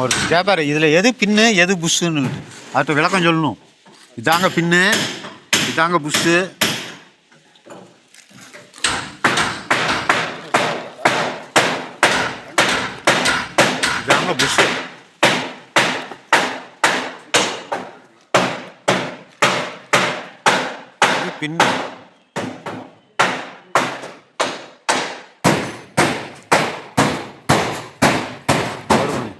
ஒரு கேப்பாரு இதில் எது பின்னு எது புஷ்ஷுன்னு அதுக்கு விளக்கம் சொல்லணும். இதாங்க பின்னு இதாங்க புஷ்ஷு இதாங்க புஷ்ஷு பின்னு ஒரு மணி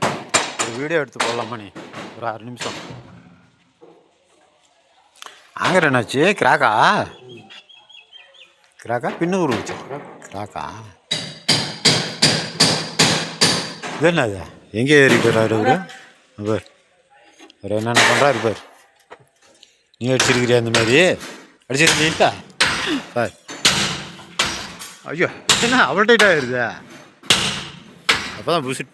ஒரு வீடியோ எடுத்து போடலாமா நீ? ஒரு ஆறு நிமிஷம். ஆங்கர் என்னாச்சு? கிராக்கா? கிராக்கா? பின்னு உருவிச்சு கிராக்கா? இது என்னது? எங்கே ஏறிட்டு வர்றாரு அவர் பார். அவர் என்னென்ன பண்ணுறாரு பார். நீ அடிச்சிருக்கிறியா இந்த மாதிரி? அடிச்சிருக்கீங்களா? பார். ஐயோ என்ன அவ்வளோ டைட்டாக ஆயிருதா? அப்போ தான் புதுசு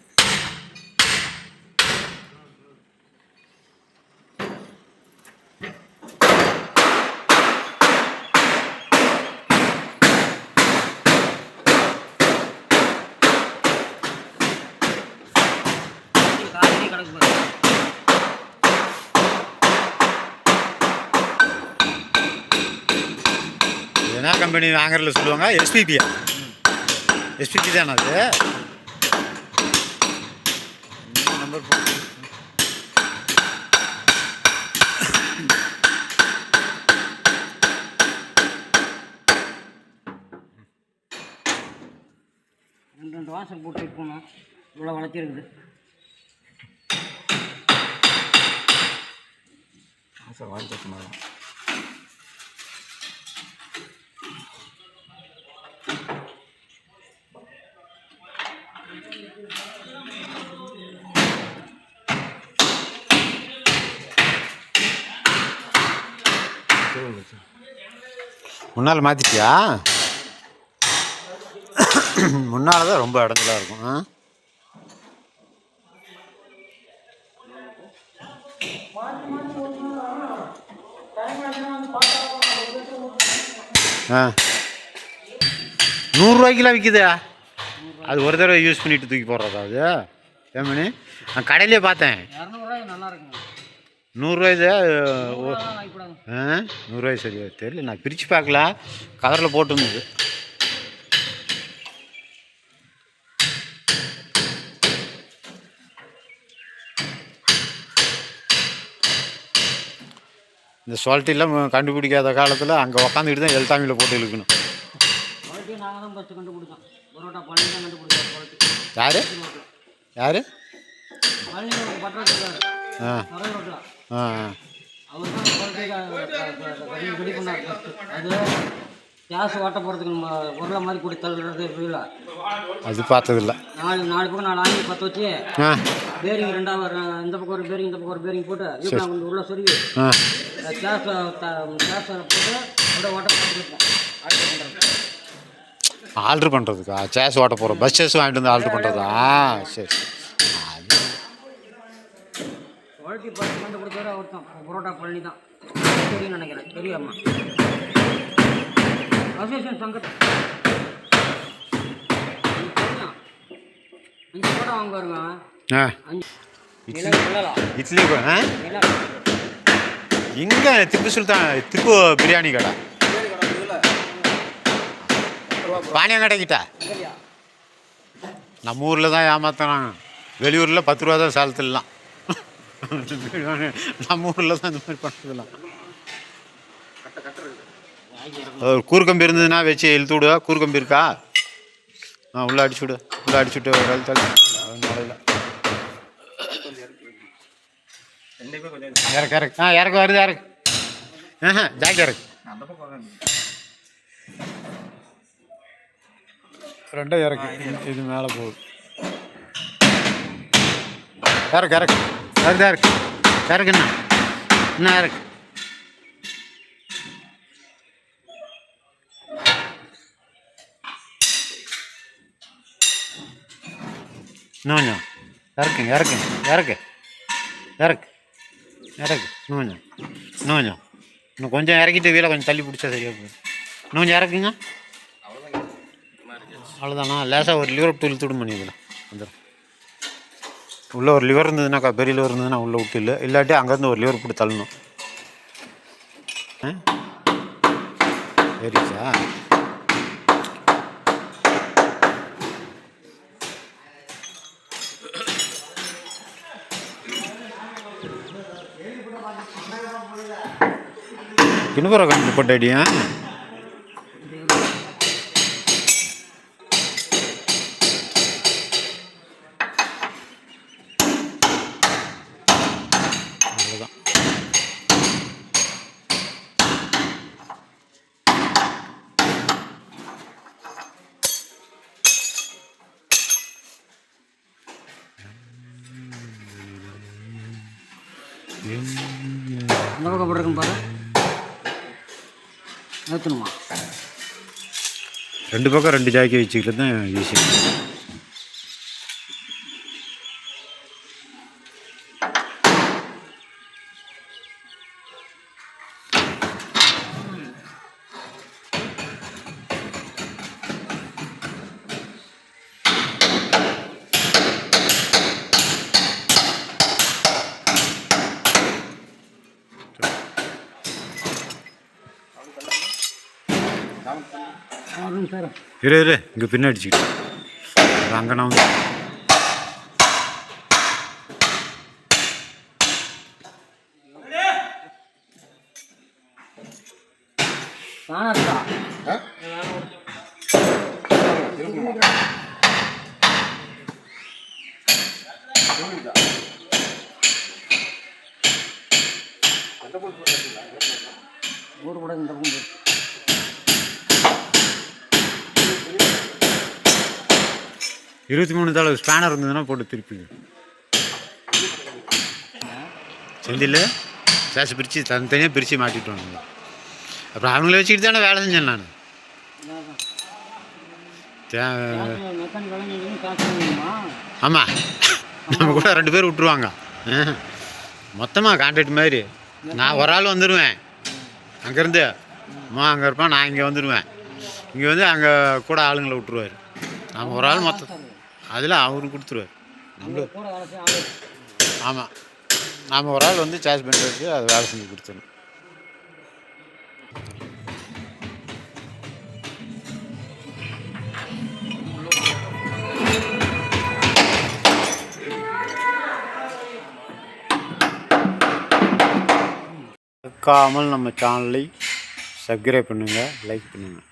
காலையிலே என்ன கம்பெனி வாங்குறதுல சொல்லுவாங்க எஸ்பிபியா எஸ்பிபி தானே அது? நம்பர் ரெண்டு ரெண்டு வாசல் போட்டு போனோம். இவ்வளோ வளர்த்திருக்குது. முன்னால் மாற்றிட்டியா முன்னால் தான் ரொம்ப இடஞ்சலா இருக்கும் ஆ? ஆ. நூறுரூவாய்க்கெலாம் விற்குதா அது ஒரு தடவை யூஸ் பண்ணிட்டு தூக்கி போடுறதா அது? ஏமணி நான் கடையிலே பார்த்தேன். நூறுரூவா வாங்கிக்கூடாது ஆ? நூறுரூவாய் சரியா தெரியல. நான் பிரித்து பார்க்கல. கவரில் போட்டுருந்தது. இந்த சொல்ட்டிலாம் கண்டுபிடிக்காத காலத்தில் அங்கே உக்காந்துக்கிட்டு தான் எழுத்தாமியில் போட்டு இழுக்கணும் யார் யார் ஆ ரோட்டில் ஆ கேஸ் ஓட்ட போகிறதுக்கு நம்ம உருளை மாதிரி கூட்டி தள்ளுறது அது பார்த்ததில்ல. நாலு நாலு பக்கம் நாலு ஆங்கி பற்ற வச்சு பேரிங் ரெண்டாவது இந்த பக்கம் ஒரு பேரிங் இந்த பக்கம் ஒரு பேரிங் போட்டு வீட்டில் கொஞ்சம் உள்ள சொருவி ஆ. கேஸ் கேஸ் போட்டு அப்படியே ஓட்ட போட்டுருப்போம். ஆல்ட்ரு ஆர்டர் பண்ணுறதுக்கா சேஸ் ஓட்ட போகிறோம் பஸ் சேஸ் வாங்கிட்டு வந்து ஆர்டர் பண்ணுறதா சரி. குவாலிட்டி பார்த்து கண்டுபிடிச்சவரை அவர் தான் பரோட்டா பழனி தான் தெரியும் நினைக்கிறேன். தெரியாமா. அசோசியேஷன் சங்கத் தெரியும் அஞ்சு போட்டோ வாங்க பாருங்க ஆ அஞ்சு நிலம் நிலம் இட்லி கொ- ஆ? நிலம் இங்கே திப்பு சுல்தான் திப்பு பிரியாணி கடை? பானியங்கடைக்கிட்ட இல்லையா நம்ம ஊரில் தான் ஏமாத்துறாங்க. வெளியூரில் பத்து ரூபா தான் சாலத்துலாம் நம்ம ஊரில் தான் இந்த மாதிரி பண்ணுறதுலாம் ஒரு கூறுக்கம்பி இருந்ததுன்னா வச்சு இழுத்து விடுவா. கூறுக்கம்பி இருக்கா? ஆ உள்ளே அடிச்சு விடு. உள்ளே அடிச்சு விட்டு ஒரு அழுத்த இறக்கு இறக்கு. ஆ இறக்கு வருது இறக்கு. ஆஹா ஜாக்கி இறக்கு. ரெண்டும் இறக்கு. இது- மேலே போகுது. இறக்கு இறக்கு. வருதா இறக்கு. இறக்குண்ணா. என்ன இறக்கு. இன்னும் கொஞ்சம் இறக்குங்க இறக்குங்க இறக்கு இறக்கு இறக்கு இன்னும் கொஞ்சம் இன்னும் கொஞ்சம் இறக்கிட்டு வீலை கொஞ்சம் தள்ளி பிடிச்சா சரியாக போகுது. இன்னும் கொஞ்சம் இறக்குங்க. அவ்வளோதானா லேசாக ஒரு லிவர் டூல் துடும் பண்ணி வந்துடும் உள்ளே ஒரு லிவர் இருந்ததுனாக்கா பெரிய லிவர் இருந்ததுன்னா உள்ளே விட்டு இல்லை இல்லாட்டி அங்கேருந்து ஒரு லிவர் போட்டு தள்ளணும். ஆ? ஏறிச்சா கிணப்புற கண்டு போட்டடியா அவ்வளோதான் இந்த பக்கம் போட்டிருக்கேன் பாரு? ஏற்றணுமா ரெண்டு பக்கம் ரெண்டு ஜாக்கி வச்சுக்கிட்டு தான் ஈஸி இரு இரு. இங்கே பின்ன அடிச்சுக்கிட்டு அங்கே நான் ஊர் கூட இந்த இருபத்தி மூணு தலை ஸ்பேனர் இருந்ததுன்னா போட்டு திருப்பி செந்தில் சேஷ பிரித்து தனித்தனியாக பிரித்து மாட்டிட்டு வாங்க அப்புறம் அவங்கள வச்சுக்கிட்டு தானே வேலை செஞ்சேன் நான். ஆமாம் நம்ம கூட ரெண்டு பேர் விட்ருவாங்க மொத்தமாக கான்ட்ராக்ட் மாதிரி. நான் ஒரு ஆள் வந்துடுவேன் அங்கேருந்து அம்மா அங்கே இருப்பான் நான் இங்கே வந்துடுவேன் இங்கே வந்து அங்கே கூட ஆளுங்களை விட்டுருவார். நம்ம ஒரு ஆள் மொத்தம் அதில் அவரு கொடுத்துருவார். ஆமாம் நாம் ஒரு ஆள் வந்து சார்ஜ் பண்ணுறதுக்கு அது வேலை செஞ்சு கொடுத்துடணும். மறக்காமல் நம்ம சேனலை சப்ஸ்கிரைப் பண்ணுங்கள் லைக் பண்ணுங்கள்